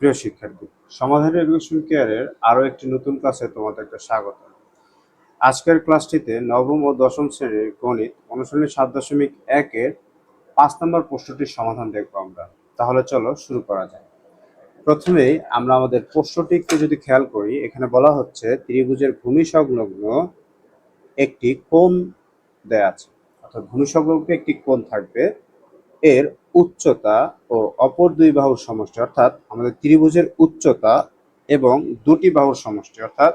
প্রিয় শিক্ষার্থী, সমাধান এডুকেশন কেয়ারের আরও একটি নতুন ক্লাসে তোমাদেরকে স্বাগত। আজকের ক্লাসটিতে নবম ও দশম শ্রেণির গণিত অনুশীলনী সাত দশমিক একের পাঁচ নম্বর প্রশ্নটির সমাধান দেখব আমরা। তাহলে চলো শুরু করা যায় প্রথমেই আমরা আমাদের প্রশ্নটিকে যদি খেয়াল করি, এখানে বলা হচ্ছে ত্রিভুজের ভূমি সংলগ্ন একটি কোণ দেয়া আছে। অর্থাৎ ভূমি সংলগ্ন একটি কোণ থাকবে। এর উচ্চতা ও অপর দুই বাহুর সমষ্টি, অর্থাৎ আমাদের ত্রিভুজের উচ্চতা এবং দুটি বাহুর সমষ্টি, অর্থাৎ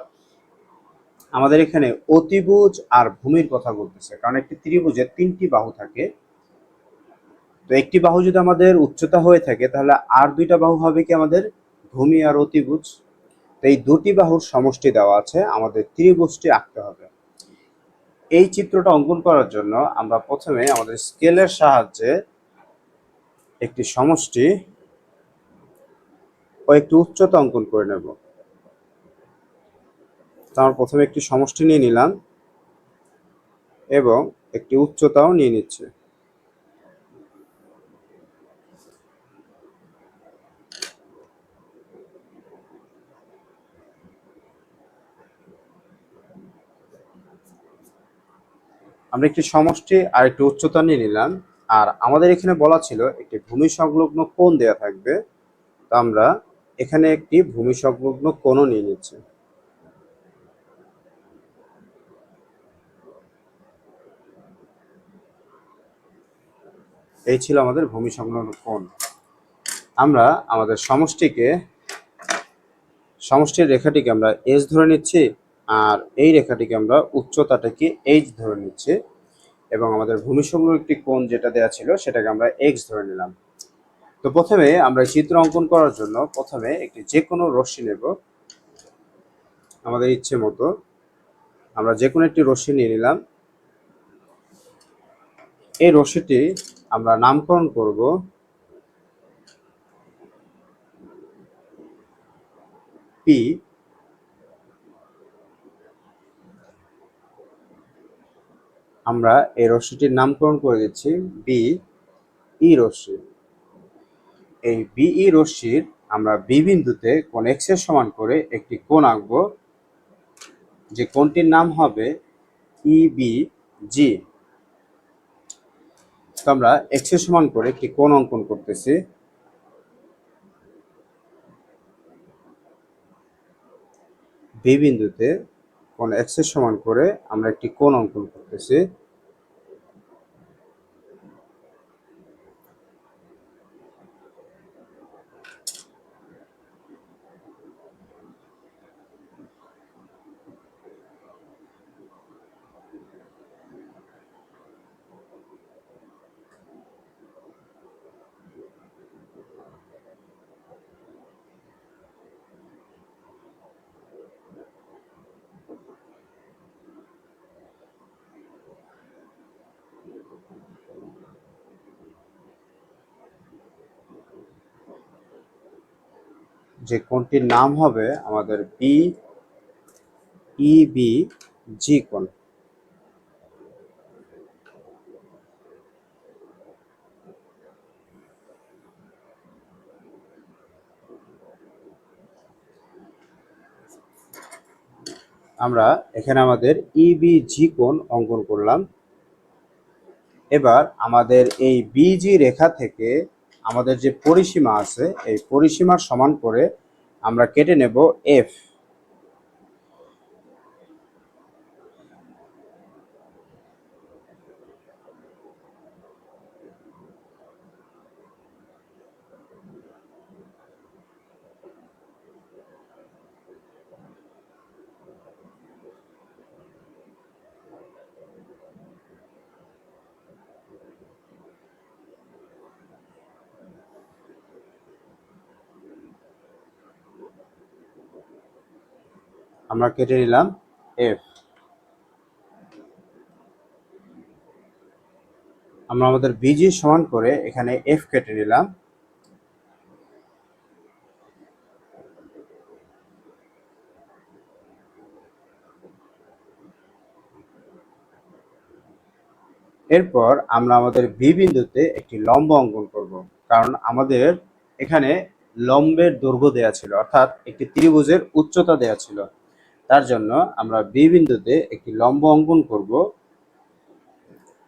আমাদের এখানে অতিভুজ আর ভূমির কথা বলতেছে, কারণ একটি ত্রিভুজের তিনটি বাহু থাকে। তো একটি বাহু যদি আমাদের উচ্চতা হয়ে থাকে, তাহলে আর দুইটা বাহু হবে কি আমাদের? ভূমি আর অতিভুজ। তো এই দুটি বাহুর সমষ্টি দেওয়া আছে, আমাদের ত্রিভুজটি আঁকতে হবে। এই চিত্রটা অঙ্কন করার জন্য আমরা প্রথমে আমাদের স্কেলের সাহায্যে একটি সমষ্টি ও একটি উচ্চতা অঙ্কন করে নেব। তো আমরা প্রথমে একটি সমষ্টি নিয়ে নিলাম এবং একটি উচ্চতাও নিয়ে নিচ্ছে। আমরা একটি সমষ্টি আর একটি উচ্চতা নিয়ে নিলাম। আর আমাদের এখানে বলা ছিল একটি ভূমি সংলগ্ন কোণ দেয়া থাকবে। তো আমরা এখানে একটি ভূমি সংলগ্ন কোণও নিয়ে নিচ্ছি। এই ছিল আমাদের ভূমি সংলগ্ন কোণ। আমরা আমাদের সমষ্টিকে, সমষ্টির রেখাটিকে আমরা এস ধরে নিচ্ছি আর এই রেখাটিকে আমরা উচ্চতাটাকে এইচ ধরে নিচ্ছি। এবং আমাদের ভূমি সংলগ্ন একটি কোণ যেটা দেওয়া ছিল, সেটাকে আমরা এক্স ধরে নিলাম। তো প্রথমে আমরা চিত্র অঙ্কন করার জন্য প্রথমে একটি যে কোনো রশ্মি নেব। আমাদের ইচ্ছে মতো আমরা যে কোনো একটি রশ্মি নিয়ে নিলাম। এই রশ্মিটি আমরা নামকরণ করব। পি আমরা এই রশ্মিটির নামকরণ করে দিচ্ছি বি ই রশ্মি। এই বিই রশ্মির আমরা বি বিন্দুতে কোন এক্সের সমান করে একটি কোণ আঁকব, যে কোণটির নাম হবে ই বি জি তো আমরা এক্সের সমান করে একটি কোণ অঙ্কন করতেছি। বি বিন্দুতে কোন এক্সের সমান করে আমরা একটি কোণ অঙ্কন করতেছি। যে কোণটির নাম হবে আমাদের বি ই বি জি কোণ। আমরা এখানে আমাদের ইবিজি কোণ অঙ্কন করলাম। এবার আমাদের এই বিজি রেখা থেকে আমাদের যে পরিসীমা আছে এই পরিসীমার সমান করে আমরা কেটে নেব এফ আমরা কেটে নিলাম এফ আমরা আমাদের বিজি সমান করে এখানে এফ কেটে নিলাম। এরপর আমরা আমাদের বি বিন্দুতে একটি লম্ব অঙ্কন করব, কারণ আমাদের এখানে লম্বের দৈর্ঘ্য দেয়া ছিল, অর্থাৎ একটি ত্রিভুজের উচ্চতা দেয়া ছিল। তার জন্য আমরা বি বিন্দুতে একটি লম্ব অঙ্কন করব।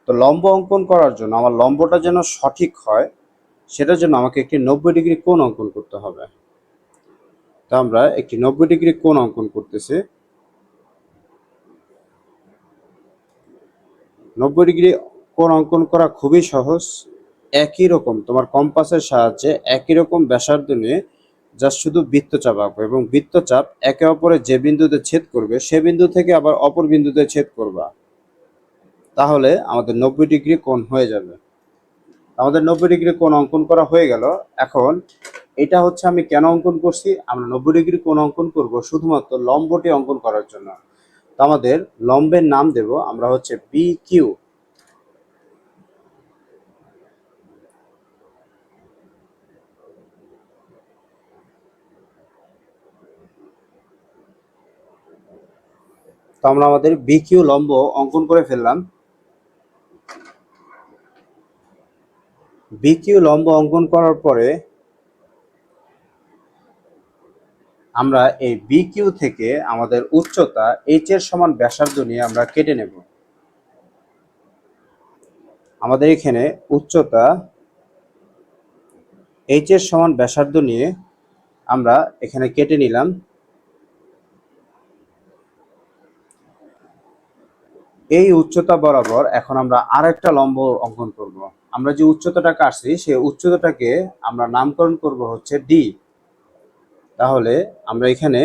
তো লম্ব অঙ্কন করার জন্য আমার লম্বটা যেন সঠিক হয়, সেটার জন্য আমাকে একটি নব্বই ডিগ্রি কোণ অঙ্কন করতে হবে। তো আমরা একটি নব্বই ডিগ্রি কোণ অঙ্কন করতেছি। নব্বই ডিগ্রি কোণ অঙ্কন করা খুবই সহজ। একই রকম, তোমার কম্পাসের সাহায্যে একই রকম ব্যাসার্ধ নিয়ে জাস্ট শুধু বৃত্তচাপ আঁকো এবং বৃত্তচাপ একে অপরের যে বিন্দুতে ছেদ করবে, সে বিন্দু থেকে আবার অপর বিন্দুতে ছেদ করবা। তাহলে আমাদের নব্বই ডিগ্রি কোণ হয়ে যাবে। আমাদের নব্বই ডিগ্রি কোণ অঙ্কন করা হয়ে গেল। এখন এটা হচ্ছে আমি কেন অঙ্কন করছি? আমরা নব্বই ডিগ্রি কোণ অঙ্কন করব শুধুমাত্র লম্বটি অঙ্কন করার জন্য। তো আমাদের লম্বের নাম দেব, আমরা হচ্ছে বি কিউ তো আমরা আমাদের বি কিউ লম্ব অঙ্কন করে ফেললাম। বি কিউ লম্ব অঙ্কন করার পরে আমরা এই বি কিউ থেকে আমাদের উচ্চতা এইচ এর সমান ব্যাসার্ধ নিয়ে আমরা কেটে নেব। আমাদের এখানে উচ্চতা এইচ এর সমান ব্যাসার্ধ নিয়ে আমরা এখানে কেটে নিলাম। এই উচ্চতা বরাবর এখন আমরা আরেকটা লম্ব অঙ্কন করব। আমরা যে উচ্চতাটা কাটছি, সেই উচ্চতাটাকে আমরা নামকরণ করব হচ্ছে ডি তাহলে আমরা এখানে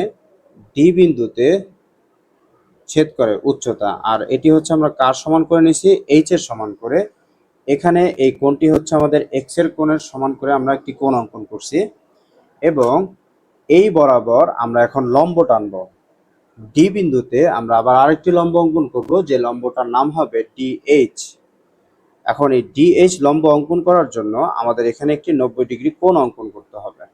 ডি বিন্দুতে ছেদ করে উচ্চতা, আর এটি হচ্ছে আমরা কার সমান করে নিছি এইচ এর সমান করে। এখানে এই কোণটি হচ্ছে আমাদের এক্সের কোণের সমান করে আমরা একটি কোণ অঙ্কন করছি। এবং এই বরাবর আমরা এখন লম্ব টানবো। ডি বিন্দুতে আমরা আবার আরেকটি লম্ব অঙ্কন করব, যে লম্বটার নাম হবে ডিএইচ এখন এই ডিএইচ লম্ব অঙ্কন করার জন্য আমাদের এখানে একটি নব্বই ডিগ্রি কোণ অঙ্কন করতে হবে।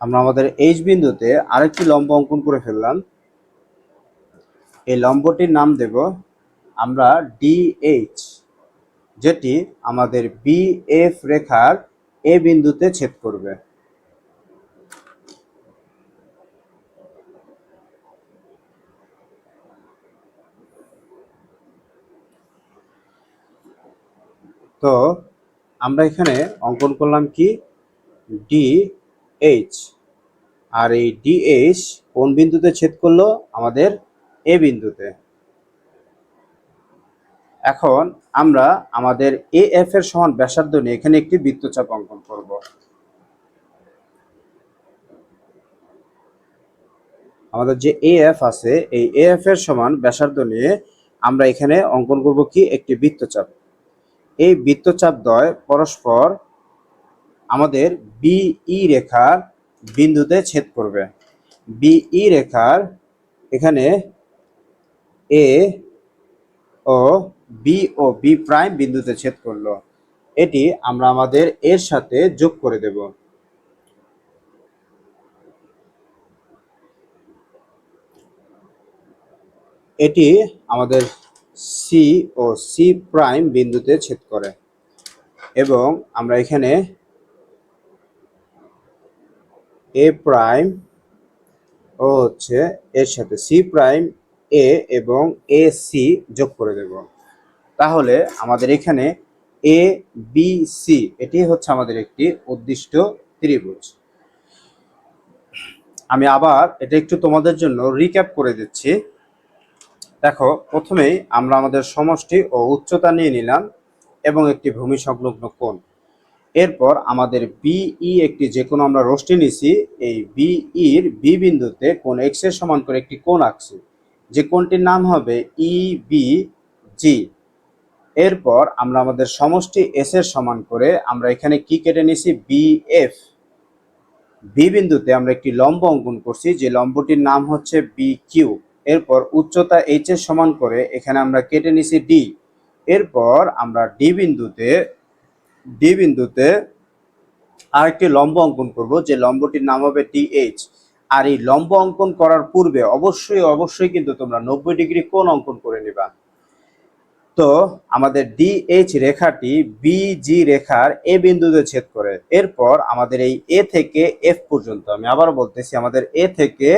আমরা আমাদের এইচ বিন্দুতে আরেকটি লম্ব অঙ্কন করে ফেললাম এই লম্বটির নাম দেব আমরা ডিএইচ যেটি আমাদের বিএফ রেখার এ বিন্দুতে ছেদ করবে। তো আমরা এখানে অঙ্কন করলাম কি? ডি এইচ আর এই ডিএইচ কোন বিন্দুতে ছেদ করল? আমাদের এ বিন্দুতে। এখন আমরা আমাদের এ, এফ এর সমান ব্যাসার্ধ নিয়ে এখানে একটি বৃত্তচাপ অঙ্কন করব। আমাদের যে এ, এফ আছে, এই এ, এফ এর সমান ব্যাসার্ধ নিয়ে আমরা এখানে অঙ্কন করব কি? একটি বৃত্তচাপ। এই বৃত্তচাপ দ্বয় পরস্পর আমাদের বিই রেখার বিন্দুতে ছেদ করবে। বিই রেখার এখানে এ ও বি ও বি প্রাইম বিন্দুতে ছেদ করল। এটি আমরা আমাদের এর সাথে যোগ করে দেব। এটি আমাদের সি ও সি প্রাইম বিন্দুতে ছেদ করে এবং আমরা এখানে এ প্রাইম ও হচ্ছে এর সাথে সি প্রাইম এ এবং এ সি যোগ করে দেব। তাহলে আমাদের এখানে এ বি সি এটি হচ্ছে আমাদের একটি উদ্দিষ্ট ত্রিভুজ। আমি আবার এটা একটু তোমাদের জন্য রিক্যাপ করে দিচ্ছি। দেখো, প্রথমেই আমরা আমাদের সমষ্টি ও উচ্চতা নিয়ে নিলাম এবং একটি ভূমি সংলগ্ন কোণ। এরপর আমাদের বিই একটি যে কোনো আমরা রষ্টি নিছি, এই বিইর বি বিন্দুতে কোন এক্সের সমান করে একটি কোণ আঁকছি। যে কোনটির নাম হবে ই বি জি এরপর আমরা আমাদের সমষ্টি এস এর সমান করে আমরা এখানে কি কেটে নিছি বি এফ বি বিন্দুতে আমরা একটি লম্ব অঙ্কন করছি, যে লম্বটির নাম হচ্ছে বি কিউ এরপর উচ্চতা এইচ এর সমান করে এখানে আমরা কেটে নিছি ডি এরপর আমরা ডি বিন্দুতে ডি বিন্দুতে আরেকটি লম্ব অঙ্কন করব, যে লম্বটির নাম হবে টিএইচ আর এই লম্ব অঙ্কন করার পূর্বে অবশ্যই অবশ্যই কিন্তু তোমরা নব্বই ডিগ্রি কোণ অঙ্কন করে নিবা। তো আমাদের ডিএইচ রেখাটি বিজি রেখার এ বিন্দুতে ছেদ করে। এরপর আমাদের এই এ থেকে এফ পর্যন্ত, আমি আবার বলতেছি, আমাদের এ থেকে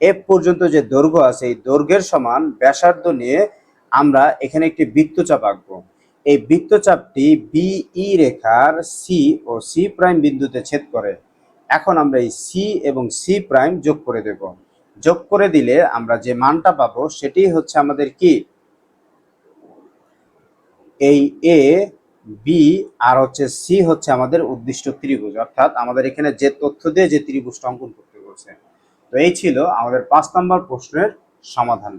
এফ পর্যন্ত যে দৈর্ঘ্য আছে, এই দৈর্ঘ্যের সমান ব্যাসার্ধ নিয়ে আমরা এখানে একটি বৃত্তচাপ আঁকবো। এই বৃত্তচাপটি বিই রেখার সি ও সি প্রাইম বিন্দুতে ছেদ করে। এখন আমরা এই সি এবং সি প্রাইম যোগ করে দেব। যোগ করে দিলে আমরা যে মানটা পাবো সেটি হচ্ছে আমাদের কি? এই এ বি আর হচ্ছে সি হচ্ছে আমাদের উদ্দিষ্ট ত্রিভুজ। অর্থাৎ আমাদের এখানে যে তথ্য দিয়ে যে ত্রিভুজটা অঙ্কন করতে বলছে। তো এই ছিল আমাদের পাঁচ নম্বর প্রশ্নের সমাধান।